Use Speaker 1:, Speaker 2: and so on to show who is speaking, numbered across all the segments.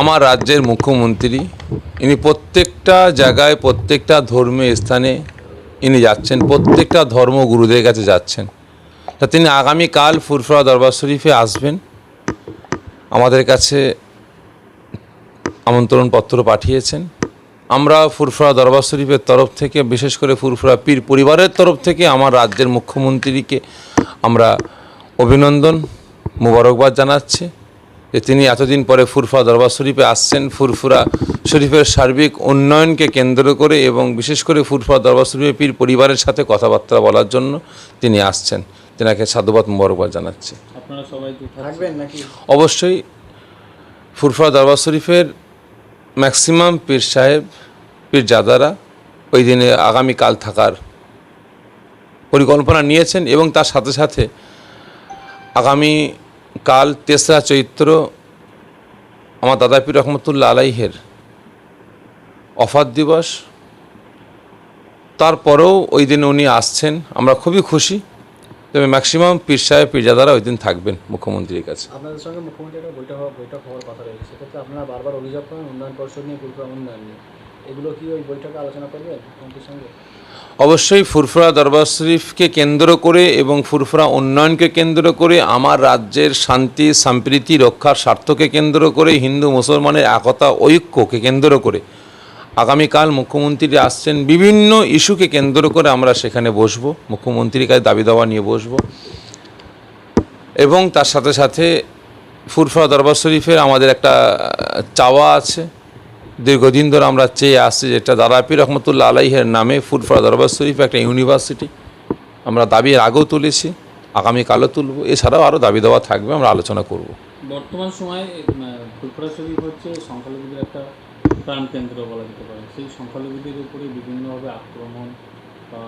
Speaker 1: আমার রাজ্যের মুখ্যমন্ত্রী, ইনি প্রত্যেকটা জায়গায়, প্রত্যেকটা ধর্মীয় স্থানে ইনি যাচ্ছেন, প্রত্যেকটা ধর্মগুরুদের কাছে যাচ্ছেন। তা তিনি আগামীকাল ফুরফুরা দরবার শরীফে আসবেন, আমাদের কাছে আমন্ত্রণপত্র পাঠিয়েছেন। আমরা ফুরফুরা দরবার শরীফের তরফ থেকে, বিশেষ করে ফুরফুরা পীর পরিবারের তরফ থেকে, আমার রাজ্যের মুখ্যমন্ত্রীকে আমরা অভিনন্দন, মুবারকবাদ জানাচ্ছি। যে তিনি এতদিন পরে ফুরফুরা দরবার শরীফে আসছেন ফুরফুরা শরীফের সার্বিক উন্নয়নকে কেন্দ্র করে এবং বিশেষ করে ফুরফুরা দরবার শরীফের পীর পরিবারের সাথে কথাবার্তা বলার জন্য তিনি আসছেন তেনাকে সাধুবাদ মুবারকবাদ জানাচ্ছি
Speaker 2: সবাই তো থাকছেন।
Speaker 3: থাকবেন নাকি
Speaker 1: অবশ্যই ফুরফুরা দরবার শরীফের ম্যাক্সিমাম পীর সাহেব পীর জাদারা ওই দিনে আগামীকাল থাকার পরিকল্পনা নিয়েছেন এবং তার সাথে সাথে আগামী কাল তেসরা চৈত্র আমার দাদা পীর রহমতুল্লাহ আলাইহের অফার দিবস। তারপরেও ওই দিন উনি আসছেন, আমরা খুবই খুশি। তবে ম্যাক্সিমাম পীর সাহেব, পীরজাদারা ওই দিন থাকবেন মুখ্যমন্ত্রীর কাছে।
Speaker 3: আপনাদের সঙ্গে মুখ্যমন্ত্রী একটা বৈঠক হওয়ার কথা রয়েছে। সেক্ষেত্রে আপনারা বারবার অভিযোগ করেন, উন্নয়ন পরিষদ নিয়ে গুরুত্ব উন্নয়ন নিয়ে।
Speaker 1: অবশ্যই ফুরফুরা দরবার শরীফকে কেন্দ্র করে এবং ফুরফুরা উন্নয়নকে কেন্দ্র করে, আমার রাজ্যের শান্তি, সম্প্রীতি, রক্ষার স্বার্থকে কেন্দ্র করে, হিন্দু, মুসলমানের একতা, ঐক্যকে কেন্দ্র করে। আগামীকাল মুখ্যমন্ত্রী আসছেন, বিভিন্ন ইস্যুকে কেন্দ্র করে আমরা সেখানে বসবো, মুখ্যমন্ত্রীর কাছে দাবি দাওয়া নিয়ে বসবো। এবং তার সাথে সাথে ফুরফুরা দরবার শরীফের আমাদের একটা চাওয়া আছে দীর্ঘদিন ধরে আমরা চেয়ে আসছি যেটা দাদাপীর রহমতুল্লাহ আলাইহের নামে ফুরফুরা দরবার শরীফ একটা ইউনিভার্সিটি। আমরা দাবি আগেও তুলেছি, আগামীকালও তুলব। এছাড়াও আরও দাবি দেওয়া থাকবে, আমরা আলোচনা করব।
Speaker 2: বর্তমান সময়ে শরীফ হচ্ছে একটা প্রাণকেন্দ্র বলা যেতে পারে। সেই উপরে বিভিন্নভাবে আক্রমণ বা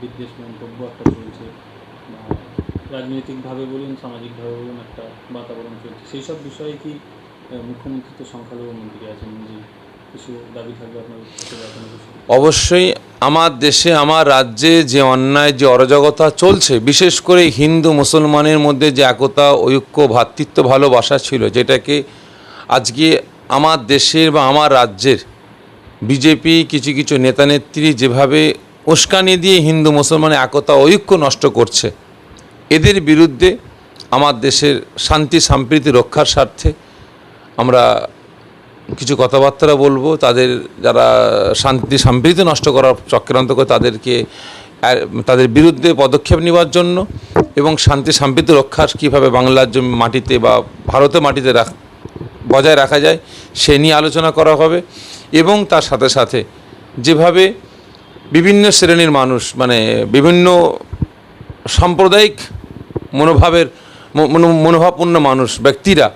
Speaker 2: বিদ্বেষ মন্তব্য একটা রাজনৈতিকভাবে বলুন, সামাজিকভাবে বলুন একটা বাতাবরণ চলছে। সেই সব বিষয়ে কি মুখ্যমন্ত্রী তো সংখ্যালঘু মন্ত্রী আছেন কিছু দাবি থাকবে আপনার
Speaker 1: অবশ্যই আমার দেশে, আমার রাজ্যে যে অন্যায়, যে অরাজকতা চলছে, বিশেষ করে হিন্দু, মুসলমানের মধ্যে যে একতা, ঐক্য ভ্রাতৃত্ব ভালোবাসা ছিল, যেটাকে আজকে আমার দেশের বা আমার রাজ্যের বিজেপি, কিছু কিছু নেতানেত্রী যেভাবে উস্কানি দিয়ে হিন্দু মুসলমানের একতা, ঐক্য নষ্ট করছে, এদের বিরুদ্ধে আমার দেশের শান্তি, সম্প্রীতি রক্ষার স্বার্থে আমরা কিছু কথাবার্তা বলব, তাদের যারা শান্তি, সম্প্রীতি নষ্ট করার চক্রান্ত করে তাদেরকে তাদের বিরুদ্ধে পদক্ষেপ নেওয়ার জন্য এবং শান্তি, সম্প্রীতি রক্ষার কীভাবে বাংলার মাটিতে বা ভারতের মাটিতে রাখ, বজায় রাখা যায়, সে নিয়ে আলোচনা করা হবে এবং তার সাথে সাথে যেভাবে বিভিন্ন শ্রেণির মানুষ মানে বিভিন্ন সাম্প্রদায়িক মনোভাবের, মনো- মনোভাবপূর্ণ মানুষ, ব্যক্তিরা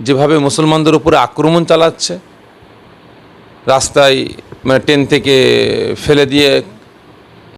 Speaker 1: যেভাবে মুসলমানদের উপরে আক্রমণ চালাচ্ছে রাস্তায় মানে ট্রেন থেকে ফেলে দিয়ে